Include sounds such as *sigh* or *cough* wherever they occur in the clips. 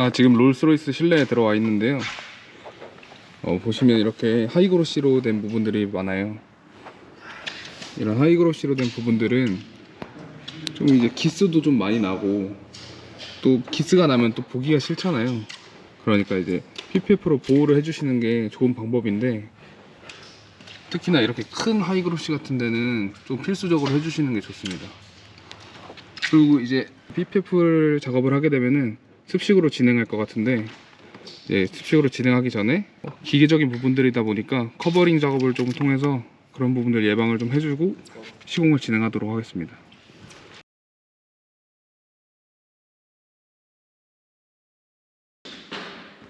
아 지금 롤스로이스 실내에 들어와 있는데요. 어, 보시면 이렇게 하이그로시로 된 부분들이 많아요. 이런 하이그로시로 된 부분들은 좀 이제 기스도 좀 많이 나고 또 기스가 나면 또 보기가 싫잖아요. 그러니까 이제 PPF로 보호를 해주시는 게 좋은 방법인데 특히나 이렇게 큰 하이그로시 같은 데는 좀 필수적으로 해주시는 게 좋습니다. 그리고 이제 PPF 작업을 하게 되면은 습식으로 진행할 것 같은데 이제 습식으로 진행하기 전에 기계적인 부분들이다 보니까 커버링 작업을 좀 통해서 그런 부분들 예방을 좀 해주고 시공을 진행하도록 하겠습니다.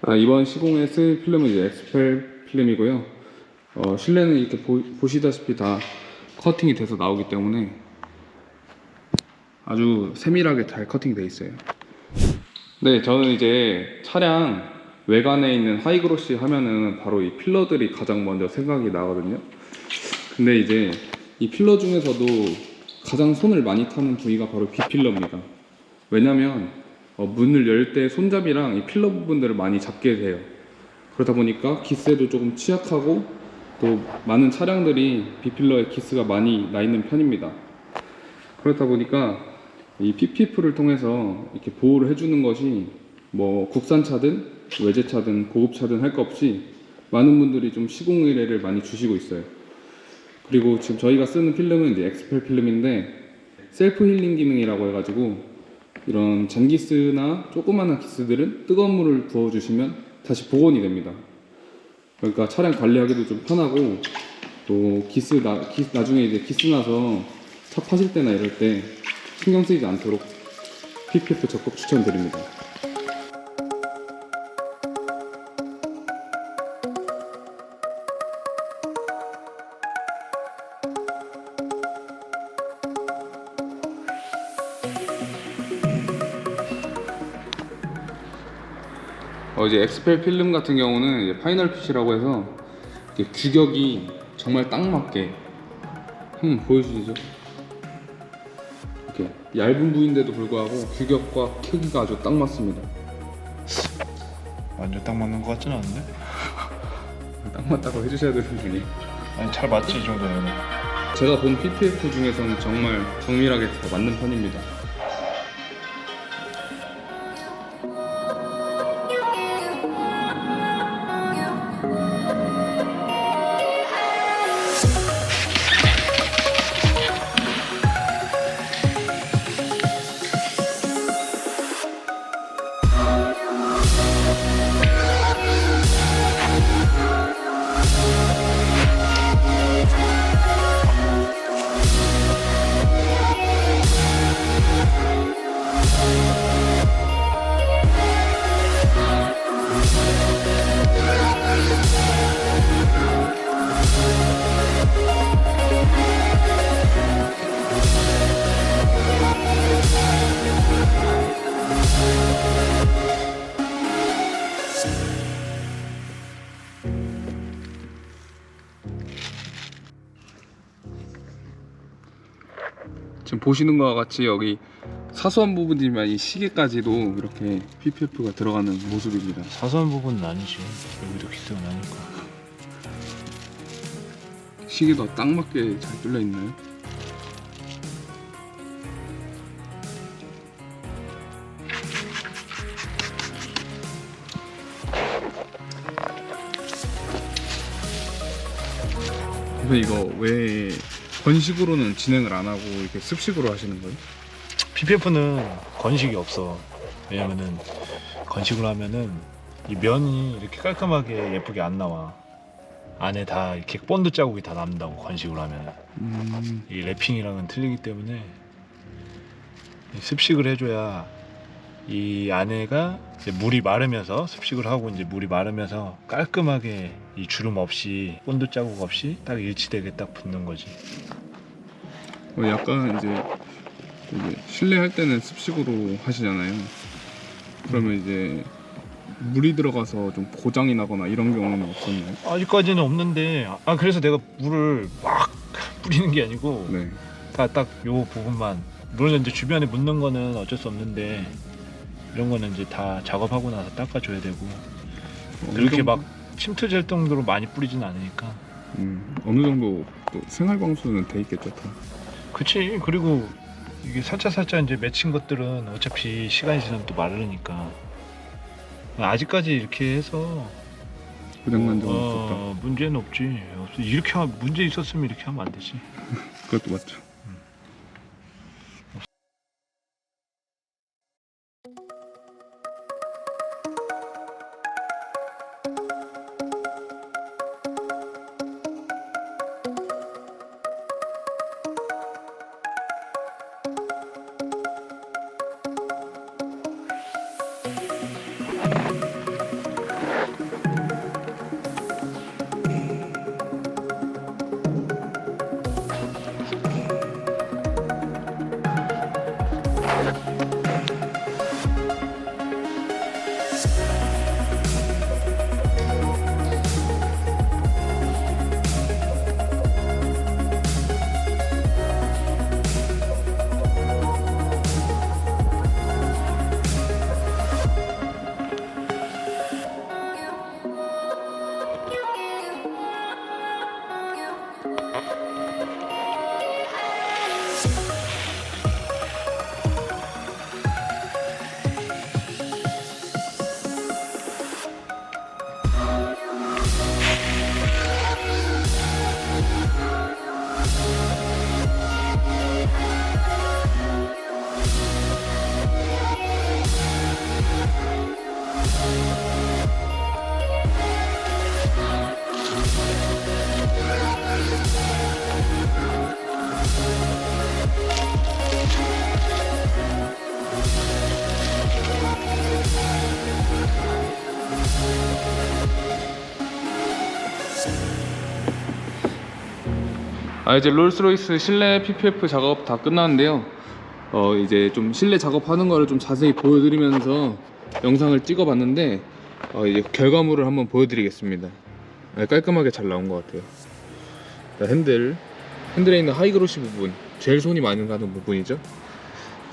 아, 이번 시공에 쓸 필름은 이제 엑스펠 필름이고요. 어, 실내는 이렇게 보, 보시다시피 다 커팅이 돼서 나오기 때문에 아주 세밀하게 잘 커팅돼 있어요. 네, 저는 이제 차량 외관에 있는 하이그로시 하면은 바로 이 필러들이 가장 먼저 생각이 나거든요. 근데 이제 이 필러 중에서도 가장 손을 많이 타는 부위가 바로 비필러입니다. 왜냐면 어, 문을 열 때 손잡이랑 이 필러 부분들을 많이 잡게 돼요. 그러다 보니까 기스에도 조금 취약하고 또 많은 차량들이 비필러에 기스가 많이 나 있는 편입니다. 그렇다 보니까 이 PPF를 통해서 이렇게 보호를 해주는 것이 뭐 국산차든 외제차든 고급차든 할거 없이 많은 분들이 좀 시공 의뢰를 많이 주시고 있어요. 그리고 지금 저희가 쓰는 필름은 이제 엑스펠 필름인데 셀프 힐링 기능이라고 해가지고 이런 잔기스나 조그마한 기스들은 뜨거운 물을 부어주시면 다시 복원이 됩니다. 그러니까 차량 관리하기도 좀 편하고 또 기스 나 기, 나중에 이제 기스 나서 차 파실 때나 이럴 때 신경 쓰이지 않도록 PPF 적극 추천드립니다. 어, 이제 엑스펠 필름 같은 경우는 이제 파이널 핏이라고 해서 규격이 정말 딱 맞게 한번 보여주시죠. 얇은 부위인데도 불구하고 규격과 크기가 아주 딱 맞습니다. 완전 딱 맞는 것 같진 않은데? *laughs* 딱 맞다고 해주셔야 되는 분이. 아니 잘 맞지 이 정도면 제가 본 PPF 중에서는 정말 정밀하게 다 맞는 편입니다. 보시는 것과 같이 여기 사소한 부분이지만 이 시계까지도 이렇게 PPF가 들어가는 모습입니다. 사소한 부분은 아니지 여기도 기스가 나니까 시계도 딱 맞게 잘 뚫려 있나요? 근데 이거 왜 건식으로는 진행을 안 하고 이렇게 습식으로 하시는 거예요? PPF는 건식이 없어. 왜냐면은 건식으로 하면은 이 면이 이렇게 깔끔하게 예쁘게 안 나와. 안에 다 이렇게 본드 자국이 다 남는다고 건식으로 하면은 음, 이 랩핑이랑은 틀리기 때문에 이 습식을 해줘야 이 안에가 이제 물이 마르면서 습식을 하고 이제 물이 마르면서 깔끔하게 이 주름 없이 본드 자국 없이 딱 일치되게 딱 붙는 거지. 어, 약간 이제 이제 실내 할 때는 습식으로 하시잖아요. 그러면 이제 물이 들어가서 좀 고장이 나거나 이런 경우는 없었나요? 아직까지는 없는데 아 그래서 내가 물을 막 뿌리는 게 아니고 네. 다 딱 요 부분만 물론 이제 주변에 묻는 거는 어쩔 수 없는데 이런 거는 이제 다 작업하고 나서 닦아줘야 되고 어느 그렇게 정도- 막 침투될 정도로 많이 뿌리진 않으니까 음, 어느 정도 또 생활 방수는 돼 있겠죠. 다. 그치 그리고 이게 살짝 살짝 이제 맺힌 것들은 어차피 시간이 지나면 또 마르니까 아직까지 이렇게 해서 없었다. 어, 문제는 없지 없어. 이렇게 하, 문제 있었으면 이렇게 하면 안 되지 *laughs* 그것도 맞죠. 아 이제 롤스로이스 실내 PPF 작업 다 끝났는데요. 어 이제 좀 실내 작업하는 거를 좀 자세히 보여드리면서 영상을 찍어봤는데 어 이제 결과물을 한번 보여드리겠습니다. 네, 깔끔하게 잘 나온 것 같아요. 자, 핸들 핸들에 있는 하이그로시 부분 제일 손이 많이 가는 부분이죠.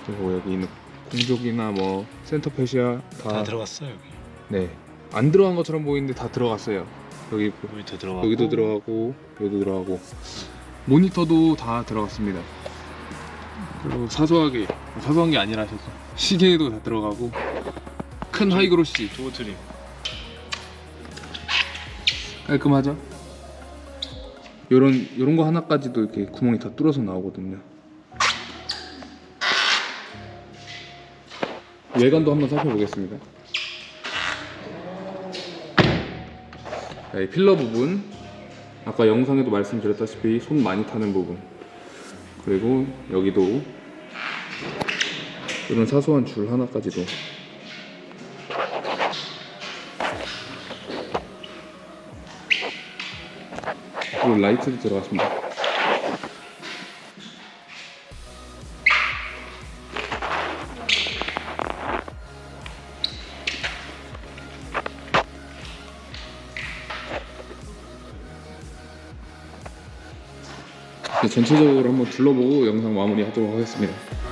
그리고 여기 있는 공족이나 뭐 센터 페시아 다 다 들어갔어 여기 네. 안 들어간 것처럼 보이는데 다 들어갔어요. 여기 여기 더 들어가고 여기도 들어가고 여기도 들어가고 모니터도 다 들어갔습니다. 그리고 사소하게 사소한 게 아니라 사실 시계도 다 들어가고 큰 하이그로시 도어 트림 깔끔하죠? 요런 요런 거 하나까지도 이렇게 구멍이 다 뚫어서 나오거든요. 외관도 한번 살펴보겠습니다. 자, 이 필러 부분 아까 영상에도 말씀드렸다시피 손 많이 타는 부분 그리고 여기도 이런 사소한 줄 하나까지도 그리고 라이트도 들어갔습니다. 전체적으로 한번 둘러보고 영상 마무리하도록 하겠습니다.